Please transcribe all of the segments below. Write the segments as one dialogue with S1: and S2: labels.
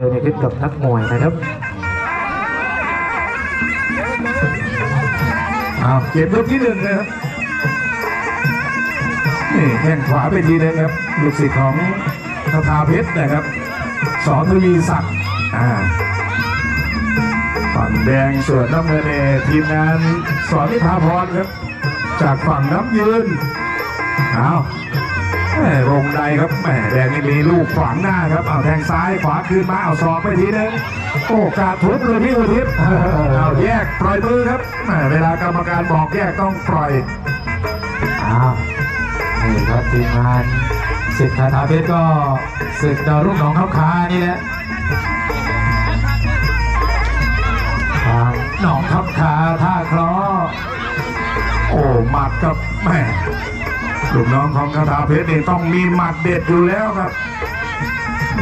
S1: เจอในคลิปกับนักมวยนะครับ
S2: อ้าวเก็บลูกที่หนึ่งนะครับนี่แข้งขวาไปทีหนึงครับลูกศิษย์ของคาถาเพชรนะครับสอนทวีศักดิ์อ่าฝั่งแดงส่วนน้ำเงินเอทีมงานสอนนิพาพรครับ จากฝั่งน้ำยืนเอา วงในครับแม่แดงนี่มีลูกขวางหน้าครับเอาแทงซ้ายขวาคืนมาเอาศอกไปทีนึงโอกาดทุบเลยพี่อุทิศเอาแยกปล่อยมือครับแม่เวลากรรมการบอกแยกต้องปล่อย
S1: อ้าวนี่ครับทีมงานสิทธิ์คาถาเพชรก็ศึกดาวรุ่งหนองข้าวคานี่แหละหนองข้าวคาท่าคราะห์
S2: โอ้หมัดกับแม่ ลูกน้องของคาถาเพชรนี่ต้องมีหมัดเด็ดอยู่แล้วครับ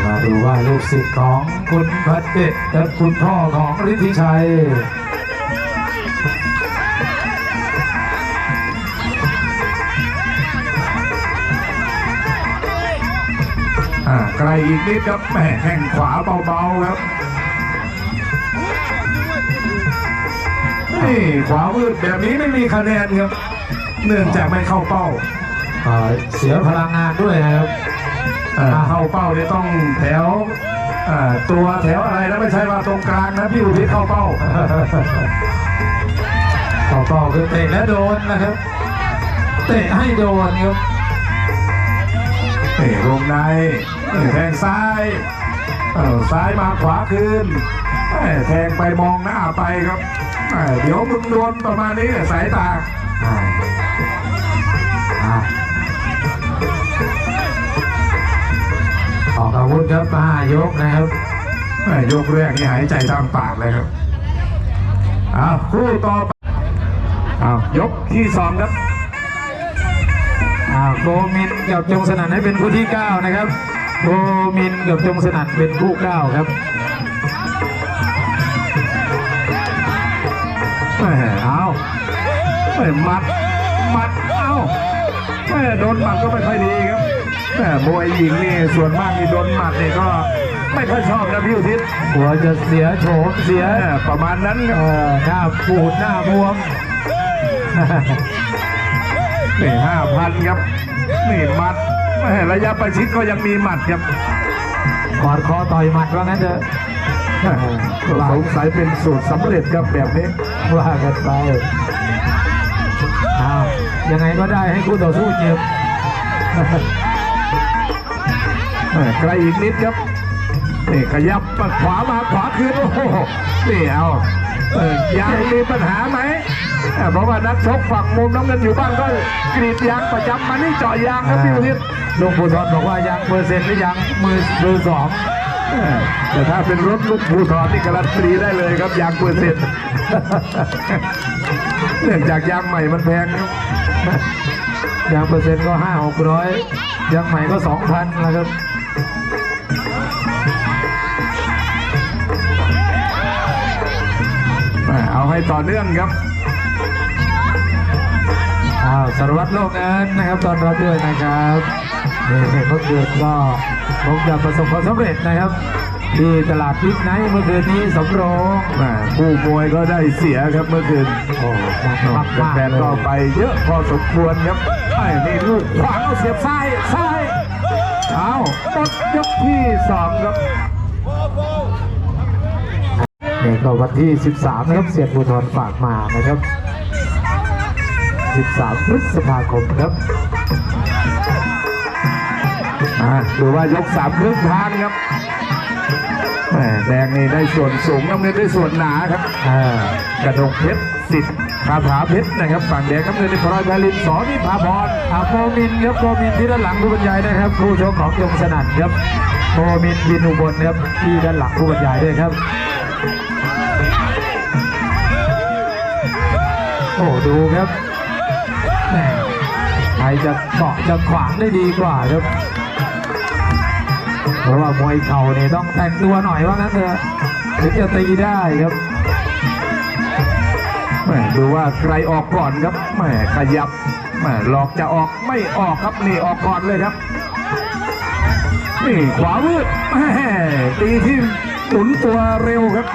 S1: มาดูว่าลูกศิษย์ของคุณพัดเด็ดและคุณพ่อของฤทธิชัย
S2: อ่าไกลอีกนิดครับแม่แข้งขวาเบาๆครับนี่ขวามืดแบบนี้ไม่มีคะแนนครับ เนื่องจากไม่เข้าเป้า
S1: เอ่อเสียพลังงานด้วยนะครับ
S2: อ่าถ้าเข้าเป้าเนี่ยต้องแถวอ่าตัวแถวอะไรนะไม่ใช่ว่าตรงกลางนะพี่อุทิศเข้าเป้า
S1: ต่อต่อคือเตะและโดนนะครับ เตะให้โดนครับ
S2: นี่วงในนี่แทงซ้ายเออซ้ายมาขวาคืนเอ้ยแทงไปมองหน้าไปครับเอ้ยเดี๋ยวมึงโดนประมาณนี้สายตา
S1: วุธครับมายกนะครับ
S2: เอ้ยกแรกนี่หายใจทางปากเลยครับอ้าวคู่ต่อไปอ้าวยกที่สองครับ
S1: อ่าโกมินกับจงสนั่นให้เป็นคู่ที่9นะครับโกมินกับจงสนั่นเป็นคู่9ครับ
S2: เอาแม่หมัดหมัด เอาแม่โดนหมัดก็ไม่ค่อยดีครับ ม่มวยหญิงนี่ส่วนมากที่โดนหมัดนี่ก็ไม่ค่อยชอบนะพี่อุทิศ
S1: หัวจะเสียโฉมเสีย
S2: เออประมาณนั้นค
S1: เอ
S2: รับ
S1: อหน้าปูดหน้าบวม
S2: นี่ห้าพันครับนี่หมัดแม่ระยะประชิดก็ยังมีหมัดครับ
S1: กอดคอต่อยหมัดว่างั้นเถอะ
S2: สงสัยเป็นสูตรสำเร็จครับแบบนี้
S1: ว่ากันไปอ้าวยังไงก็ได้ให้คู่ต่อสู้เจ็บ
S2: แม่ไกลอีกนิดครับนี่ขยับปัดขวามาขวาคืนโอ้โหนี่เอาเออยางมีปัญหาไหมเออเพราะว่านักชกฝั่งมุมน้ำเงินอยู่บ้านก็กรีดยางประจำมานี่เจาะยางครับพี่อุทิศ
S1: ลุงภูทรบอกว่ายังเปอร์เซ็นต์หรือยังมือมือสอง
S2: เออแต่ถ้าเป็นรถลูกภูทรนี่การันตีได้เลยครับยางเปอร์เซ็นต์เนื่องจากยางใหม่มันแพงครับ
S1: ยังเปอร์เซ็นต์ก็ห้าหกร้อยยังใหม่ก็สองพันแล้วครับ
S2: ให้ต่อเนื่องครับ
S1: อ้าวสารวัตรโลกเงินนะครับตอนรับด้วยนะครับเนี่เมื่อคืนก็คงจะประสบความสำเร็จนะครับ ที่ตลาดพิษไนเมื่อคืนนี้สำโรง
S2: แม่ผู้มวยก็ได้เสียครับเมื่อคืน
S1: โอ้มากมากมาก
S2: แฟนๆก็ไปเยอะพอสมควรครับไอ้นี่ลูกขวางเอาเสียบซ้ายซ้ายเอาหมดยกที่สองครับ
S1: ก็วันที่ 13 นะครับเสียภูทรฝากมานะครับ 13 พฤษภาคมครับ
S2: อ่าดูว่ายกสามครึ่งทางครับแดงนี่ได้ส่วนสูงน้ำเงินได้ส่วนหนาครับ
S1: อ่าก
S2: ระดกเพชรสิทธิ์คาถาเพชรนะครับ ฝั่งแดงน้ำเงินในพลอยพลินสอนิพาพร
S1: อาโมมินครับโมมินที่ด้านหลังผู้บรรยายนะครับผู้ชกของยงสนั่นครับโมมินบินอุบลครับที่ด้านหลังผู้บรรยายด้วยครับ โอ้ดูครับใครจะเกาะจะขวางได้ดีกว่าครับ เพราะว่ามวยเข่าเนี่ยต้องแต่งตัวหน่อยว่างั้นเถอะถึงจะตีได้ครับ
S2: แม่ดูว่าใครออกก่อนครับแหมขยับแหมหลอกจะออกไม่ออกครับนี่ออกก่อนเลยครับนี่ขวามืดแม่แม่ตีที่หมุนตัวเร็วครับ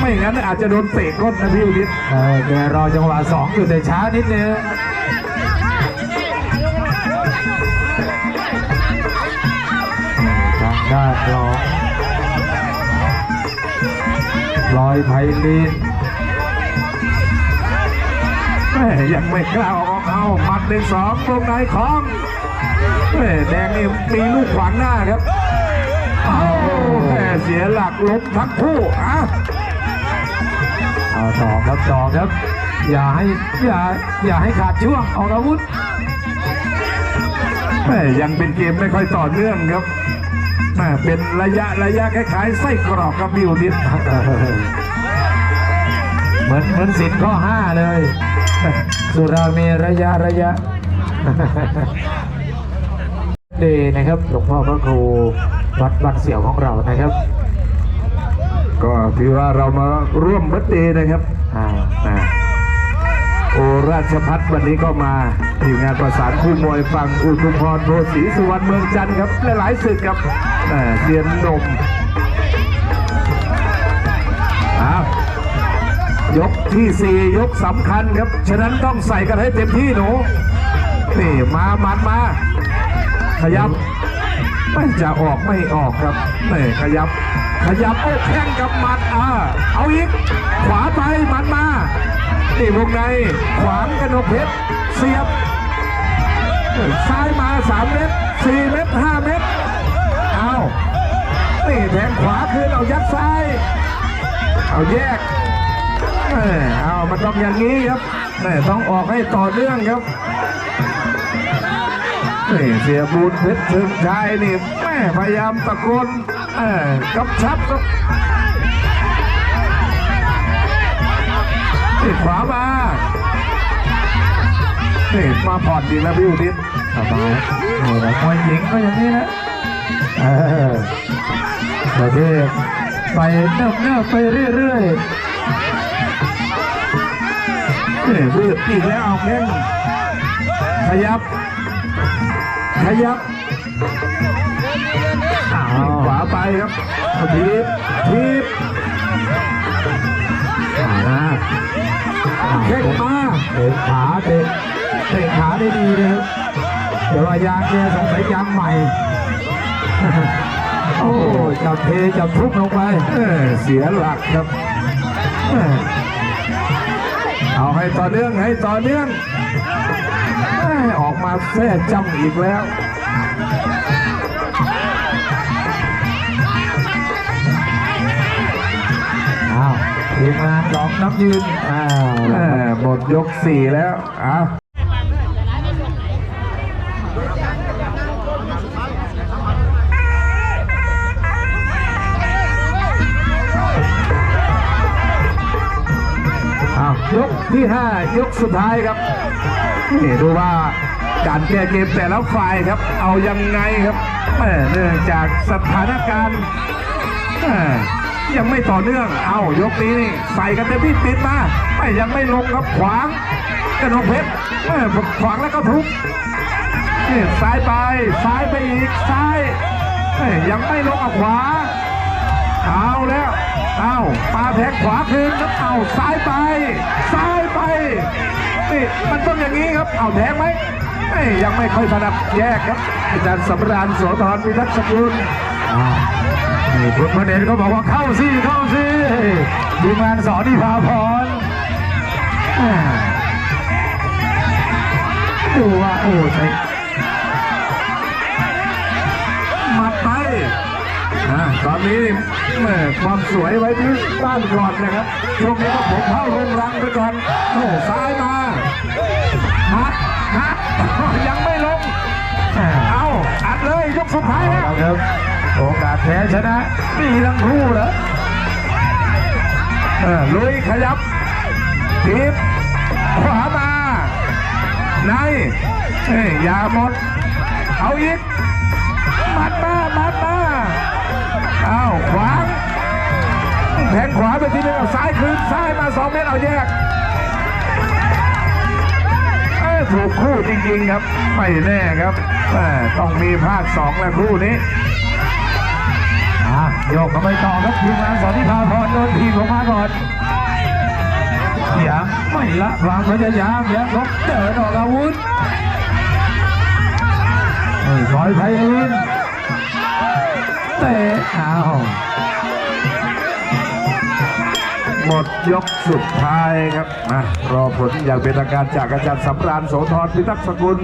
S2: ไม่งั้นอาจจะโดนเตะก้นนะพี่อุทิศ
S1: เออแกรอจังหวะสองอยู่แต่ช้านิดนึงทางด้านของลอยไพลิน
S2: แม่ยังไม่กล้าออกเอาหมัดหนึ่งสองวงในของแม่แดงนี่มีลูกขวางหน้าครับเอาแม่เสียหลักล้มทั้งคู่อะ
S1: เอาต่อครับต่อครับ อย่าให้อย่าอย่าให้ขาดช่วงออกอาวุธ
S2: แม่ยังเป็นเกมไม่ค่อยต่อเนื่องครับแม่เป็นระยะระยะคล้ายๆไส้กรอกครับพี่อุทิศ
S1: เหมือนเหมือนสินข้อห้าเลย สุรามีระยะระยะเดนะครับหลวงพ่อพระครูวัดบันเสี่ยวของเรานะครับ
S2: ก็ถือว่าเรามาร่วมเบัตเดย์นะครับ
S1: อ่า
S2: อ่าโอราชพัฒน์วันนี้ก็มาทีมงานประสานคู่มวยฝั่งอุทุมพรโพธิ์ศรีสุวรรณเมืองจันทร์ครับหลายๆศึกครับอ่าเซียนหนมอ้าวยกที่สี่ยกสำคัญครับ ฉะนั้นต้องใส่กันให้เต็มที่หนู นี่ มามันมา ขยับ ไม่จะออกไม่ออกครับนี่ขยับ ขยับโอ้แข้งกับหมัดอ่าเอาอีก ขวาไปหมัดมานี่วงในขวางกนกเพชรเสียบซ้ายมาสามเมตรสี่เมตรห้าเมตรเอานี่แทงขวาคืนเอายัดซ้าย เอาแยกเออเอามันต้องอย่างนี้ครับแม่ต้องออกให้ต่อเนื่องครับ นี่เสียบูนเพชรถึงชัยนี่แม่พยายามตะโกนเออกำชับครับนี่ขวามานี่มาผ่อนดีแล้วพี่อุทิศ
S1: สบายหละมวยหญิงก็อย่างนี้นะเออประเภทไปเนิบเนิบๆไปเรื่อยๆ
S2: นี่บืดอีกแล้วเอาแข้งขยับ ขยับขวาไปครับทีบทีบอ่าแข้งมา
S1: เตะขาเตะเตะขาได้ดีนะครับแต่ว่ายางแกสงสัยยางใหม่ โอ้จับเทจับทุบลงไป
S2: เสียหลักครับเอาให้ต่อเนื่องให้ต่อเนื่อง ออกมาแท้จำอีกแล้ว
S1: อ้าวทีมงานดอกน้ำยืนอ้าว
S2: หมดยกสี่แล้วอาเอายกที่ห้ายกสุดท้ายครับ นี่ดูว่าการแก้เกมแต่ละฝ่ายครับ เอายังไงครับเนื่องจากสถานการณ์ยังไม่ต่อเนื่อง เอายกนี้นี่ใส่กันเต็มที่ปิดมาไม่ยังไม่ลงครับขวางกระนกเพชรแม่ขวางแล้วก็ทุบนี่ซ้ายไปซ้ายไปอีกซ้ายแม่ยังไม่ลงเอาขวาเอาแล้วเอาปาแทงขวาคืนครับเอาซ้ายไปซ้ายไป นี่มันต้องอย่างนี้ครับเอาแทงไหมยังไม่ค่อยถนัดแยกครับอาจารย์สำราญโสธรพิทักษ์สกุล
S1: นี่คุณพระเดชก็บอกว่าเข้าสิเข้าสิทีมงานสอนที่พาพรดูว่าโอ้ใช่
S2: มัดไปตอนนี้แม่ความสวยไว้ที่บ้านก่อนนะครับช่วงนี้ก็ผมเข้าเรงรังไปก่อนโอ้ซ้ายมา ยยกสุดท้ายแล้ว
S1: เอาครับ โอกาสแพ้ชนะมีทั้งคู่เหรอ
S2: เออลุยขยับทีบขวามา ในเอ้ยอย่าหมด เอาอีกหมัดมาหมัดมาเอาขวางแทงขวาไปทีนึงเอาซ้ายคืนซ้ายมาสองเมตรเอาแยกเอ้ย ถูกคู่จริงๆครับไม่แน่ครับแม่ต้องมีภาคสองแล้วคู่นี้
S1: โยกเข้าไปต่อครับทีมงานสอนิพาพรโดนทีมออกมาก่อนยังไม่ละความพยายามยังลบเดินออกอาวุธร้อยไพลิน
S2: ยกสุดท้ายครับมารอผลอย่างเป็นทางการจากอาจารย์สำราญโสธรพิทักษ์สกุล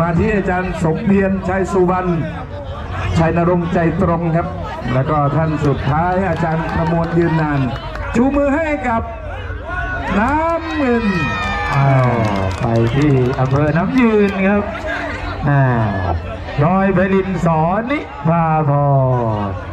S2: มาที่อาจารย์สมเพียรชัยสุวรรณชัยนรงค์ใจตรงครับ แล้วก็ท่านสุดท้ายอาจารย์ประมวลยืนนาน ชูมือให้กับน้ำเงิน
S1: เอาไปที่อำเภอน้ำยืนครับอ่าบอยไพลินสอนนิพาพร